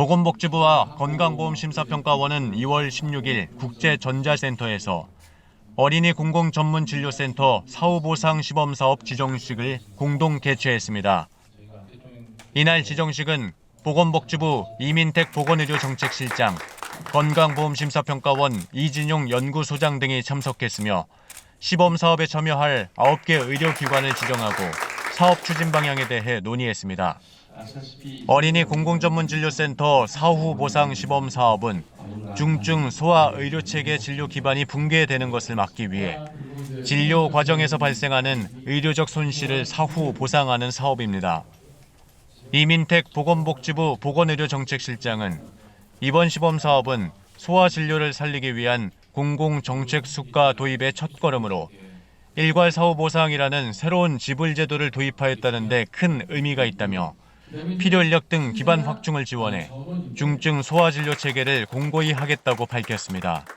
보건복지부와 건강보험심사평가원은 2월 16일 국제전자센터에서 어린이 공공전문진료센터 사후보상 시범사업 지정식을 공동 개최했습니다. 이날 지정식은 보건복지부 이민택 보건의료정책실장, 건강보험심사평가원 이진용 연구소장 등이 참석했으며 시범사업에 참여할 9개 의료기관을 지정하고 사업 추진 방향에 대해 논의했습니다. 어린이 공공전문진료센터 사후 보상 시범 사업은 중증 소아 의료 체계 진료 기반이 붕괴되는 것을 막기 위해 진료 과정에서 발생하는 의료적 손실을 사후 보상하는 사업입니다. 이민택 보건복지부 보건의료정책실장은 이번 시범 사업은 소아 진료를 살리기 위한 공공정책 수가 도입의 첫걸음으로 일괄 사후 보상이라는 새로운 지불 제도를 도입하였다는 데 큰 의미가 있다며 필요 인력 등 기반 확충을 지원해 중증 소아 진료 체계를 공고히 하겠다고 밝혔습니다.